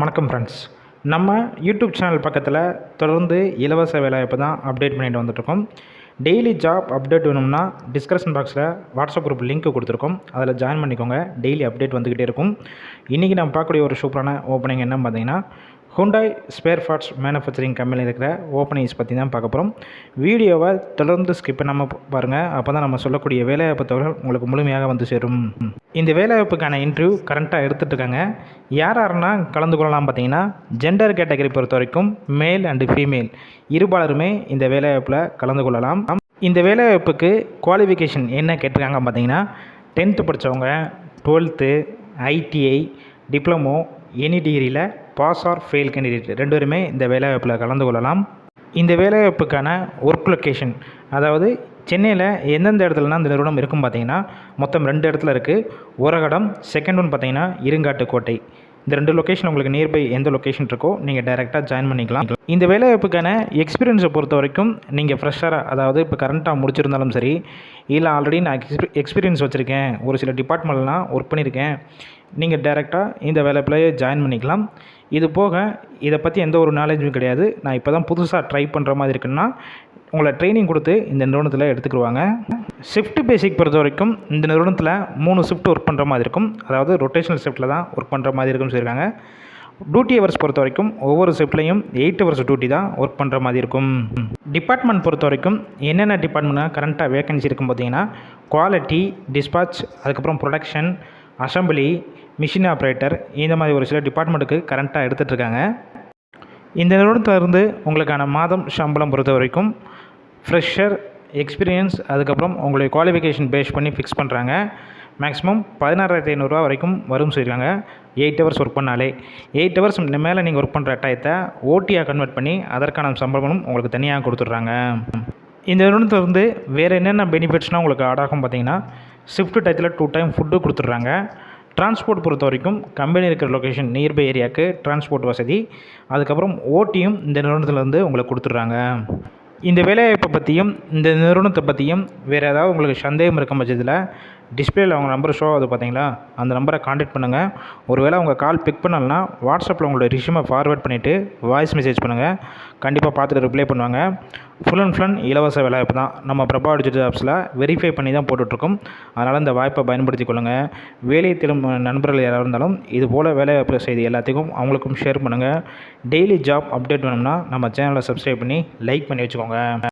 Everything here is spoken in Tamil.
வணக்கம் ஃப்ரெண்ட்ஸ் நம்ம யூடியூப் சேனல் பக்கத்தில் தொடர்ந்து இலவச வேலைவாய்ப்பு தான் அப்டேட் பண்ணிட்டு வந்துட்டுருக்கோம். டெய்லி ஜாப் அப்டேட் வேணும்னா டிஸ்கிரிப்ஷன் பாக்ஸில் வாட்ஸ்அப் குரூப் லிங்க் கொடுத்துருக்கோம். அதில் ஜாயின் பண்ணிக்கோங்க. டெய்லி அப்டேட் வந்துக்கிட்டே இருக்கும். இன்றைக்கி நம்ம பார்க்கக்கூடிய ஒரு சூப்பரான ஓப்பனிங் என்னென்னு பார்த்தீங்கன்னா ஹுண்டாய் ஸ்பேர் பார்ட்ஸ் மேனுஃபேக்சரிங் கம்பெனியில் இருக்கிற ஓப்பனிங்ஸ் பற்றி தான் பார்க்க போகிறோம் வீடியோவை தொடர்ந்து ஸ்கிப் பண்ணாமல் பாருங்கள் அப்போ தான் நம்ம சொல்லக்கூடிய வேலைவாய்ப்பு தகவல் உங்களுக்கு முழுமையாக வந்து சேரும். இந்த வேலைவாய்ப்புக்கான இன்டர்வியூ கரண்ட்டாக எடுத்துகிட்டு இருக்காங்க. யார் யாருன்னா கலந்து கொள்ளலாம் பார்த்தீங்கன்னா ஜெண்டர் கேட்டகரி பொறுத்த வரைக்கும் மேல் அண்டு ஃபீமேல் இருபாலருமே இந்த வேலைவாய்ப்பில் கலந்து கொள்ளலாம். இந்த வேலைவாய்ப்புக்கு குவாலிஃபிகேஷன் என்ன கேட்டிருக்காங்க பார்த்தீங்கன்னா டென்த்து படித்தவங்க டுவெல்த்து ஐடிஐ டிப்ளமோ எனி டிகிரியில் பாஸ் ஆர் ஃபெயில் கேண்டிடேட். ரெண்டு பேருமே இந்த வேலைவாய்ப்பில் கலந்து கொள்ளலாம். இந்த வேலைவாய்ப்புக்கான ஒர்க் லொக்கேஷன் அதாவது சென்னையில் எந்தெந்த இடத்துலனா இந்த நிறுவனம் இருக்கும் பார்த்தீங்கன்னா மொத்தம் ரெண்டு இடத்துல இருக்குது உரகடம் செகண்ட் ஒன் பார்த்தீங்கன்னா இருங்காட்டுக்கோட்டை இந்த ரெண்டு லொக்கேஷன் உங்களுக்கு நியர்பை எந்த லொக்கேஷன் இருக்கோ நீங்கள் டைரெக்டாக ஜாயின் பண்ணிக்கலாம். இந்த வேலைவாய்ப்புக்கான எக்ஸ்பீரியன்ஸை பொறுத்த வரைக்கும் நீங்கள் ஃப்ரெஷ்ஷாக அதாவது இப்போ கரண்ட்டாக முடிச்சிருந்தாலும் சரி இல்லை ஆல்ரெடி நான் எக்ஸ்பீ எக்ஸ்பீரியன்ஸ் வச்சுருக்கேன். ஒரு சில டிபார்ட்மெண்ட்லாம் ஒர்க் பண்ணியிருக்கேன் நீங்கள் டைரெக்டாக இந்த வேலைப்பிலேயே ஜாயின் பண்ணிக்கலாம். இது போக இதை பற்றி எந்த ஒரு நாலேஜும் கிடையாது. நான் இப்போ தான் புதுசாக ட்ரை பண்ணுற மாதிரி இருக்குன்னா உங்களை ட்ரைனிங் கொடுத்து இந்த நிறுவனத்தில் எடுத்துக்கிடுவாங்க ஷிஃப்ட் பேசிக் பொறுத்த வரைக்கும் இந்த நிறுவனத்தில் மூணு ஷிஃப்ட் ஒர்க் பண்ணுற மாதிரி இருக்கும். அதாவது ரொட்டேஷனல் ஷிஃப்ட்டில் தான் ஒர்க் பண்ணுற மாதிரி இருக்கும்னு சொல்லியிருக்காங்க. டியூட்டி ஹவர்ஸ் பொறுத்த வரைக்கும் ஒவ்வொரு ஷிஃப்ட்லையும் எயிட் ஹவர்ஸ் டியூட்டி தான் ஒர்க் பண்ணுற மாதிரி இருக்கும். டிபார்ட்மெண்ட் பொறுத்த வரைக்கும் என்னென்ன டிபார்ட்மெண்ட்னா கரண்ட்டாக வேகன்சி இருக்கும் பார்த்தீங்கன்னா குவாலிட்டி டிஸ்பாச் அதுக்கப்புறம் ப்ரொடக்ஷன் அசம்பிளி மிஷின் ஆப்ரேட்டர் இந்த மாதிரி ஒரு சில டிபார்ட்மெண்ட்டுக்கு கரண்ட்டாக எடுத்துகிட்ருக்காங்க இந்த நிறுவனத்திலிருந்து உங்களுக்கான மாதம் சம்பளம் பொறுத்த வரைக்கும் ஃப்ரெஷர் எக்ஸ்பீரியன்ஸ் அதுக்கப்புறம் உங்களுடைய குவாலிஃபிகேஷன் பேஸ் பண்ணி ஃபிக்ஸ் பண்ணுறாங்க மேக்ஸிமம் பதினாறாயிரத்தி ஐநூறுரூவா வரைக்கும் வரும்னு சொல்லியிருக்காங்க. எயிட் ஹவர்ஸ் ஒர்க் பண்ணாலே. எயிட் ஹவர்ஸ் மேலே நீங்கள் ஒர்க் பண்ணுற டயத்தை ஓட்டியாக கன்வெர்ட் பண்ணி அதற்கான சம்பளமும் உங்களுக்கு தனியாக கொடுத்துட்றாங்க. இந்த நிறுவனத்திலிருந்து வேறு என்னென்ன பெனிஃபிட்ஸ்னால் உங்களுக்கு ஆட் ஆகும் பார்த்தீங்கன்னா ஷிஃப்ட் டயத்தில் டூ டைம் ஃபுட்டு கொடுத்துட்றாங்க. டிரான்ஸ்போர்ட் பொறுத்த வரைக்கும் கம்பெனி இருக்கிற லொக்கேஷன் நியர்பை ஏரியாவுக்கு டிரான்ஸ்போர்ட் வசதி. அதுக்கப்புறம் ஓட்டியும் இந்த நிறுவனத்துலேருந்து உங்களுக்கு கொடுத்துட்றாங்க. இந்த வேலைவாய்ப்பை பற்றியும் இந்த நிறுவனத்தை பற்றியும் வேறு ஏதாவது உங்களுக்கு சந்தேகம் இருக்கும் பட்சத்தில் டிஸ்பிளேயில் அவங்க நம்பர் ஷோ ஆகுது பார்த்தீங்களா அந்த நம்பரை காண்டாக்ட் பண்ணுங்கள் ஒருவேளை அவங்க கால் பிக் பண்ணலன்னா வாட்ஸ்அப்பில் உங்களோட ரிஷ்யூமை ஃபார்வேர்ட் பண்ணிவிட்டு வாய்ஸ் மெசேஜ் பண்ணுங்கள் கண்டிப்பாக பார்த்துட்டு ரிப்ளை பண்ணுவாங்க. ஃபுல் அண்ட் ஃபுல் இலவச வேலைவாய்ப்பு தான். நம்ம பிரபா டிஜிட்டல் ஆப்ஸில் வெரிஃபை பண்ணி தான் போட்டுட்ருக்கோம். அதனால் இந்த வாய்ப்பை பயன்படுத்தி கொள்ளுங்கள் வேலை தேடும் நண்பர்கள் யாராக இருந்தாலும் இது போல் வேலைவாய்ப்பு செய்தி எல்லாத்துக்கும் அவங்களுக்கும் ஷேர் பண்ணுங்கள் டெய்லி ஜாப் அப்டேட் வேணும்னா நம்ம சேனலை சப்ஸ்கிரைப் பண்ணி லைக் பண்ணி வச்சுக்கோங்க.